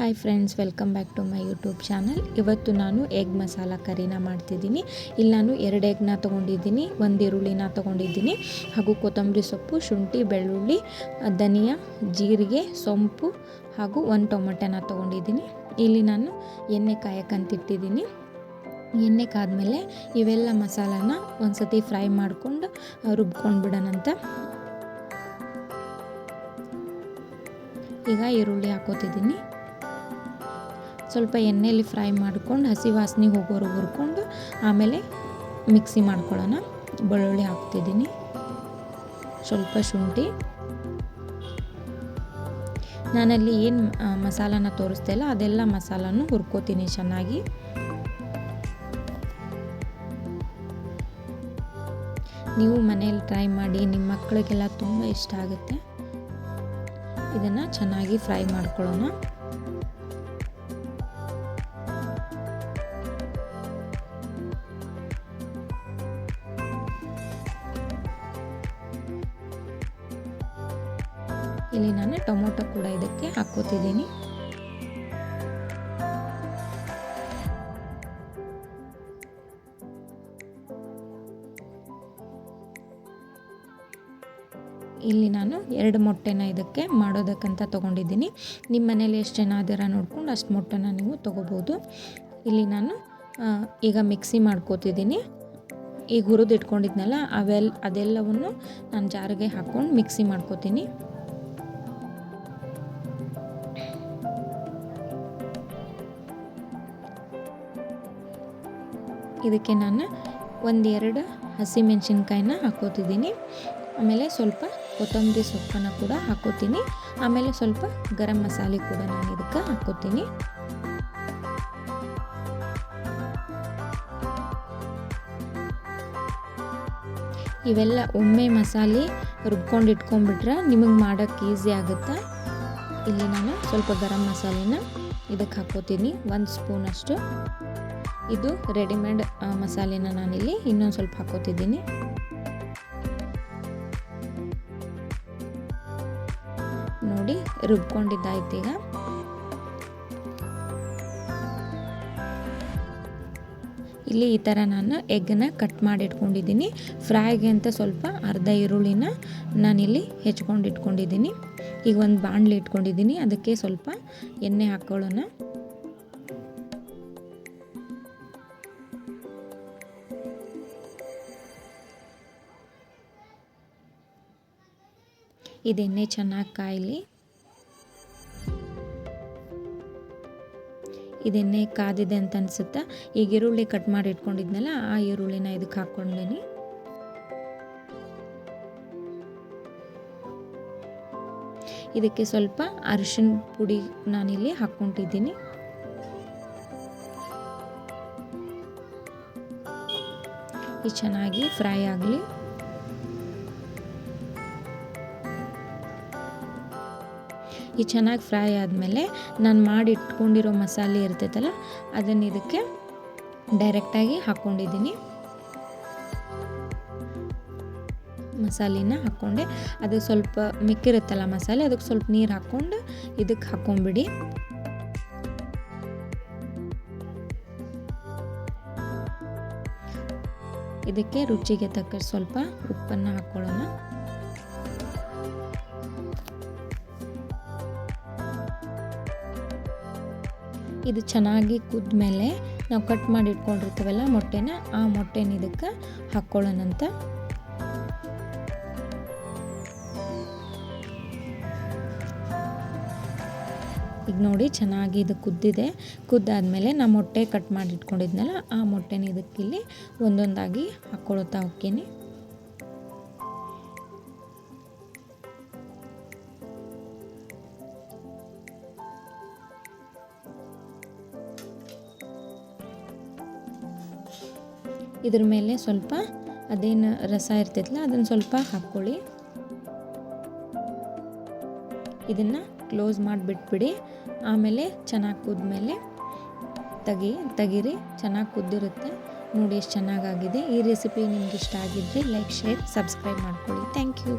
Hi friends welcome back to my YouTube channel ಇವತ್ತು ನಾನು egg masala ಕರಿನ ಮಾಡ್ತಿದ್ದೀನಿ. ಇಲ್ಲಿ ನಾನು ಎರಡು ಎಗ್ನ ತೊಗೊಂಡಿದ್ದೀನಿ. ಒಂದು ಈರುಳ್ಳಿನ ತೊಗೊಂಡಿದ್ದೀನಿ. ಹಾಗೂ ಕೊತ್ತಂಬರಿ ಸೊಪ್ಪು, ಶುಂಠಿ, ಬೆಳ್ಳುಳ್ಳಿ, ಧನಿಯಾ, ಜೀರಿಗೆ, ಸೊಂಪು ಹಾಗೂ ಒಂದು ಟೊಮೆಟೊನ ತೊಗೊಂಡಿದ್ದೀನಿ. ಇಲ್ಲಿ ನಾನು ಎಣ್ಣೆ ಕಾಯಕ್ಕಂತಿಟ್ಟಿದ್ದೀನಿ. ಎಣ್ಣೆ ಕಾದ್ಮೇಲೆ ಇವೆಲ್ಲ ಮಸಾಲಾನ ಒಂದು ಸತಿ ಫ್ರೈ ಮಾಡ್ಕೊಂಡು ರುಬ್ಕೊಂಡು ಬಿಡೋಣಂತ. ಈಗ ಈರುಳ್ಳಿ ಹಾಕೋತಿದ್ದೀನಿ. ಸ್ವಲ್ಪ ಎಣ್ಣೆಯಲ್ಲಿ ಫ್ರೈ ಮಾಡ್ಕೊಂಡು ಹಸಿ ವಾಸನೆ ಹೋಗೋರು ಹುರ್ಕೊಂಡು ಆಮೇಲೆ ಮಿಕ್ಸಿ ಮಾಡ್ಕೊಳ್ಳೋಣ. ಬೆಳ್ಳುಳ್ಳಿ ಹಾಕ್ತಿದ್ದೀನಿ. ಸ್ವಲ್ಪ ಶುಂಠಿ. ನಾನಲ್ಲಿ ಏನು ಮಸಾಲಾನ ತೋರಿಸ್ತಾ ಇಲ್ಲ. ಅದೆಲ್ಲ ಮಸಾಲನೂ ಹುರ್ಕೋತೀನಿ ಚೆನ್ನಾಗಿ. ನೀವು ಮನೇಲಿ ಟ್ರೈ ಮಾಡಿ. ನಿಮ್ಮ ಮಕ್ಕಳಿಗೆಲ್ಲ ತುಂಬ ಇಷ್ಟ ಆಗುತ್ತೆ. ಇದನ್ನು ಚೆನ್ನಾಗಿ ಫ್ರೈ ಮಾಡ್ಕೊಳ್ಳೋಣ. ಇಲ್ಲಿ ನಾನು ಟೊಮೊಟೊ ಕೂಡ ಇದಕ್ಕೆ ಹಾಕೋತಿದ್ದೀನಿ ಇಲ್ಲಿ ನಾನು ಎರಡು ಮೊಟ್ಟೆನ ಇದಕ್ಕೆ ಮಾಡೋದಕ್ಕಂತ ತೊಗೊಂಡಿದ್ದೀನಿ. ನಿಮ್ಮ ಮನೇಲಿ ಎಷ್ಟು ಜನ ಅದರ ನೋಡ್ಕೊಂಡು ಅಷ್ಟು ಮೊಟ್ಟೆನ ನೀವು ತೊಗೋಬೋದು. ಇಲ್ಲಿ ನಾನು ಈಗ ಮಿಕ್ಸಿ ಮಾಡ್ಕೋತಿದ್ದೀನಿ. ಈಗ ಹುರಿದು ಇಟ್ಕೊಂಡಿದ್ನಲ್ಲ ಅವೆಲ್ಲ ಅದೆಲ್ಲವನ್ನು ನಾನು ಜಾರಿಗೆ ಹಾಕ್ಕೊಂಡು ಮಿಕ್ಸಿ ಮಾಡ್ಕೋತೀನಿ. ಇದಕ್ಕೆ ನಾನು ಒಂದೆರಡು ಹಸಿಮೆಣ್ಸಿನ್ಕಾಯಿನ ಹಾಕೋತಿದ್ದೀನಿ. ಆಮೇಲೆ ಸ್ವಲ್ಪ ಕೊತ್ತಂಬರಿ ಸೊಪ್ಪನ್ನು ಕೂಡ ಹಾಕೋತೀನಿ. ಆಮೇಲೆ ಸ್ವಲ್ಪ ಗರಂ ಮಸಾಲೆ ಕೂಡ ನಾನು ಇದಕ್ಕೆ ಹಾಕೋತೀನಿ. ಇವೆಲ್ಲ ಒಮ್ಮೆ ಮಸಾಲೆ ರುಬ್ಕೊಂಡು ಇಟ್ಕೊಂಡ್ಬಿಟ್ರೆ ನಿಮಗೆ ಮಾಡೋಕ್ಕೆ ಈಸಿ ಆಗುತ್ತೆ. ಇಲ್ಲಿ ನಾನು ಸ್ವಲ್ಪ ಗರಂ ಮಸಾಲೆನ ಇದಕ್ಕೆ ಹಾಕೋತೀನಿ. ಒಂದು ಸ್ಪೂನಷ್ಟು. ಇದು ರೆಡಿಮೇಡ್ ಮಸಾಲೆನ ನಾನಿಲ್ಲಿ ಇನ್ನೊಂದು ಸ್ವಲ್ಪ ಹಾಕೋತಿದ್ದೀನಿ ನೋಡಿ, ರುಬ್ಕೊಂಡಿದ್ದಾಯ್ತು ಈಗ. ಇಲ್ಲಿ ಈ ಥರ ನಾನು ಎಗ್ಗನ್ನ ಕಟ್ ಮಾಡಿ ಇಟ್ಕೊಂಡಿದ್ದೀನಿ ಫ್ರೈಗೆ ಅಂತ ಸ್ವಲ್ಪ ಅರ್ಧ ಈರುಳ್ಳಿನ ನಾನಿಲ್ಲಿ ಹೆಚ್ಕೊಂಡು ಇಟ್ಕೊಂಡಿದ್ದೀನಿ ಈಗ ಒಂದು ಬಾಣಲಿ ಇಟ್ಕೊಂಡಿದ್ದೀನಿ. ಅದಕ್ಕೆ ಸ್ವಲ್ಪ ಎಣ್ಣೆ ಹಾಕ್ಕೊಳ್ಳೋಣ ಇದೆಣ್ಣೆ ಚೆನ್ನಾಗಿ ಕಾಯಲಿ. ಇದೆಣ್ಣೆ ಕಾದಿದೆ ಅಂತ ಅನ್ಸುತ್ತೆ? ಈಗ ಈರುಳ್ಳಿ ಕಟ್ ಮಾಡಿ ಇಟ್ಕೊಂಡಿದ್ನಲ್ಲ, ಆ ಈರುಳ್ಳಿನ ಇದಕ್ಕೆ ಹಾಕ್ಕೊಂಡೇನಿ ಇದಕ್ಕೆ ಸ್ವಲ್ಪ ಅರಿಶಿನ ಪುಡಿ ನಾನಿಲ್ಲಿ ಹಾಕ್ಕೊಂಡಿದ್ದೀನಿ. ಇದು ಚೆನ್ನಾಗಿ ಫ್ರೈ ಆಗಲಿ. ಈ ಚೆನ್ನಾಗಿ ಫ್ರೈ ಆದಮೇಲೆ ನಾನು ಮಾಡಿ ಇಟ್ಕೊಂಡಿರೋ ಮಸಾಲೆ ಇರ್ತೈತಲ್ಲ, ಅದನ್ನು ಇದಕ್ಕೆ ಡೈರೆಕ್ಟಾಗಿ ಹಾಕ್ಕೊಂಡಿದ್ದೀನಿ. ಮಸಾಲೆನ ಹಾಕ್ಕೊಂಡೆ. ಅದು ಸ್ವಲ್ಪ ಮಿಕ್ಕಿರುತ್ತಲ್ಲ ಮಸಾಲೆ, ಅದಕ್ಕೆ ಸ್ವಲ್ಪ ನೀರು ಹಾಕ್ಕೊಂಡು ಇದಕ್ಕೆ ಹಾಕ್ಕೊಂಬಿಡಿ. ಇದಕ್ಕೆ ರುಚಿಗೆ ತಕ್ಕ ಸ್ವಲ್ಪ ಉಪ್ಪನ್ನು ಹಾಕ್ಕೊಳ್ಳೋಣ ಇದು ಚೆನ್ನಾಗಿ ಕುದ್ಮೇಲೆ ನಾವು ಕಟ್ ಮಾಡಿ ಇಟ್ಕೊಂಡಿರ್ತೀವಲ್ಲ ಮೊಟ್ಟೆನ, ಆ ಮೊಟ್ಟೆನ ಇದಕ್ಕೆ ಹಾಕ್ಕೊಳ್ಳೋಣಂತ ಈಗ ನೋಡಿ ಚೆನ್ನಾಗಿ ಇದು ಕುದ್ದಿದೆ. ಕುದ್ದಾದಮೇಲೆ ನಾ ಮೊಟ್ಟೆ ಕಟ್ ಮಾಡಿ ಇಟ್ಕೊಂಡಿದ್ನಲ್ಲ ಆ ಮೊಟ್ಟೆನ ಇದಕ್ಕಿಲ್ಲಿ ಒಂದೊಂದಾಗಿ ಹಾಕ್ಕೊಳ್ತಾ ಹೋಗ್ತೀನಿ. ಇದ್ರ ಮೇಲೆ ಸ್ವಲ್ಪ ಅದೇನು ರಸ ಇರ್ತೈತಲ್ಲ, ಅದನ್ನು ಸ್ವಲ್ಪ ಹಾಕ್ಕೊಳ್ಳಿ. ಇದನ್ನು ಕ್ಲೋಸ್ ಮಾಡಿಬಿಟ್ಬಿಡಿ. ಆಮೇಲೆ ಚೆನ್ನಾಗಿ ಕುದ್ಮೇಲೆ ತೆಗಿ, ತೆಗೀರಿ, ಚೆನ್ನಾಗಿ ಕುದ್ದಿರುತ್ತೆ. ನೋಡಿ ಎಷ್ಟು ಚೆನ್ನಾಗಾಗಿದೆ. ಈ ರೆಸಿಪಿ ನಿಮ್ಗೆ ಇಷ್ಟ ಆಗಿದ್ದರೆ ಲೈಕ್, ಶೇರ್, ಸಬ್ಸ್ಕ್ರೈಬ್ ಮಾಡ್ಕೊಳ್ಳಿ. Thank you.